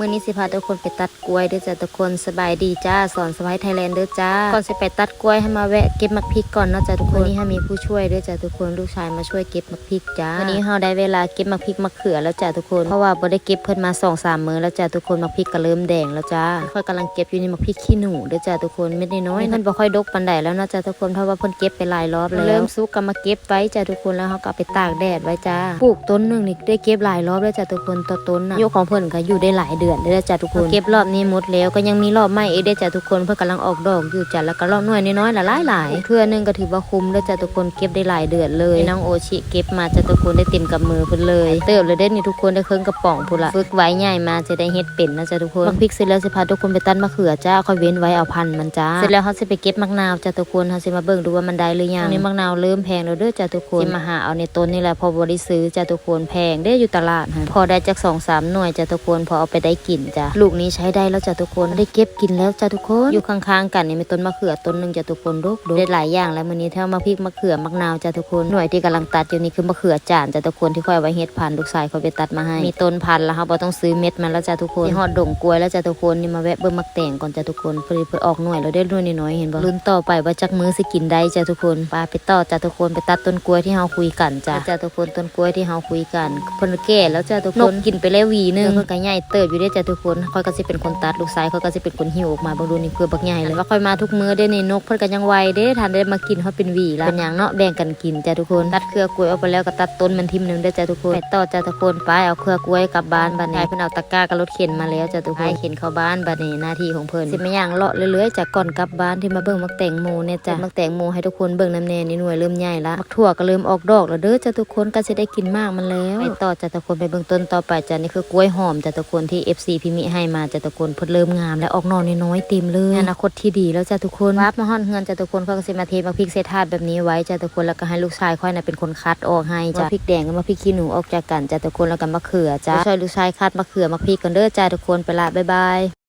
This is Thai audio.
มื้อนี้สิพาทุกคนไปตัดกล้วยเด้อจ้าทุกคนสบายดีจ้าสอนสบายไทยแลนด์เด้อจ้าก่อนสิไปตัดกล้วยให้มาแวะเก็บมักพริกก่อนเนาะจ้าทุกคนวันนี้ให้มีผู้ช่วยเด้อจ้าทุกคนลูกชายมาช่วยเก็บมักพริกจ้าวันนี้เฮาได้เวลาเก็บมักพริกมะเขือแล้วจ้าทุกคนเพราะว่าบ่ได้เก็บเพิ่นมา2-3มื้อแล้วจ้าทุกคนมักพริกก็เริ่มแดงแล้วจ้าค่อยกำลังเก็บอยู่นี่มักพริกขี้หนูเด้อจ้าทุกคนเม็ดน้อยๆมันบ่ค่อยดกปานใดแล้วเนาะจ้าทุกคนเพราะว่าเพิ่นเก็บไปหลายรอบแล้วเริ่มสุกก็มาเก็บไว้จ้าทุกคนแล้วเฮาก็เอาไปตากแดดไว้จ้าปลูกต้นหนึงนี่ได้เก็บหลายรอบแล้วจ้าทุกคนต่อต้นน่ะอายุของเพิ่นก็อยู่ได้หลายเดือนเลยจ้าทุกคนเก็บรอบนี้หมดแล้วก็ยังมีรอบใหม่อีกเด้อจ้าทุกคนเพิ่นกำลังออกดอกอยู่จ้าแล้วก็รอบหน่วยน้อยๆละหลายๆเครือหนึงก็ถือว่าคุ้มเด้อจ้าทุกคนเก็บได้หลายเดือนเลยน้องโอชิเก็บมาจ้าทุกคนได้เต็มกับมือเพิ่นเลย เติบเลยเด้อนี่ทุกคนได้เครื่องกระป๋องพุ่นละฝึกไว้ใหญ่มาจะได้เฮ็ดเป็นนะจ้าทุกคนบักพริกเสร็จแล้วสิพาทุกคนไปตัดมะเขือจ้าค่อยเว้นไว้เอาพันธุ์มันจ้าเสร็จแล้วเฮาสิไปเก็บมะนาวจ้าทุกคนเฮาสิมาเบิ่งดูว่ามันได้หรือยังตอนนี้มะนาวเริ่มแพงแล้วเด้อจ้าทุกคนสิมาหาเอาในต้นนี่แหละพอบ่ได้ซื้อจ้าทุกคนแพงเด้ออยู่ตลาดฮะพอได้จัก2-3หน่วยจ้าทุกคนพอเอาไปได้กินจ้าลูกนี้ใช้ได้แล้วจ้าทุกคนได้เก็บกินแล้วจ้าทุกคนอยู่ข้างๆกันนี่มีต้นมะเขือต้นหนึงจ้าทุกคนดกๆได้หลายอย่างแล้วมื้อนี้เท่ามะพริกมะเขือมะนาวจ้าทุกคนหน่วยที่กำลังตัดอยู่นี่คือมะเขือจานจ้าทุกคนที่ค่อยเอาไว้เฮ็ดพันธุ์ลูกชายเขาไปตัดมาให้มีต้นพันธุ์แล้วเฮาบ่ต้องซื้อเม็ดมันแล้วจ้าทุกคนที่ฮอดดงกล้วยแล้วจ้าทุกคนนี่มาแวะเบิ่งมักแต่งก่อนจ้าทุกคนเพิ่นเพิ่นออกหน่วยแล้วได้หน่วยน้อยๆเห็นบ่ลุ้นต่อไปว่าจักมื้อสิกินได้จ้าทุกคนปาไปต่อจ้าทุกคนไปตัดต้นกล้วยที่เฮาคุยกันจ้าจ้าทุกคนต้นกล้วยที่เฮาคุยกันเพิ่นแก่แล้วจ้าทุกคนนกกินไปแล้วหวีหนึงเพิ่นก็ใหญ่เติบอยู่ได้จ้าทุกคนคอยก็สิเป็นคนตัดลูกชายคอยก็สิเป็นคนหิวออกมาบ่ดูนี่คือบักใหญ่เลยว่าคอยมาทุกมื้อเด้ในนกเพิ่นก็ยังไวเด้ทันได้มากินเฮาเป็นหวีแล้วเป็นหยังเนาะแบ่งกันกินจ้าทุกคนตัดเครือกล้วยออกไปแล้วก็ตัดต้นมันทิมหนึงได้จ้าทุกคนไปต่อจ้าทุกคนไปเอาเครือกล้วยกลับบ้านบัดนี้เพิ่อนเอาตะกร้ากับรถเข็นมาแล้วจ้าทุกคนเข็นเข้าบ้านบัดนี้หน้าที่ของเพิ่อนสิไมาย่างเลาะเรื่อยๆจากก่อนกลับบ้านที่มาเบิ่งมักแตงโมเนี่ยจ้ะมักแตงโมให้ทุกคนเบิ่งน้ำแน่นี่หน่วยเริ่มใหญ่ละมักถั่วก็เริ่มออกดอกแล้วเด้อจ้าทุกคนก็สิได้กินมากมันแล้วไปต่อจ้าทุกคนไปเบิ่งต้นต่อไปจ้ะนี่คือกล้วยหอมจ้าทุกคนที่ FC พิมิให้มาจ้าทุกคนเพิ่นเริ่มงาม และออกหนอนน้อยๆเต็มเลยอนาคตที่ดีแล้วจ้าทุกคนวาบมาฮ้อนเฮือนจ้าทุกคนเขาก็สิมาเทมักพริกเศษธาตุแบบนี้ไว้จ้าทุกคนแล้วก็ให้ลูกชายค่อยน่ะเป็นคนคัดออกให้จ้ะพริกแดงกับมะพริกขี้หนูออกจากกันจ้าทุกคนแล้วก็มะเขือจ้าช่วยลูกชายคัดมะเขือมะพริกกันเด้อจ้าทุกคนไปละบ๊ายบาย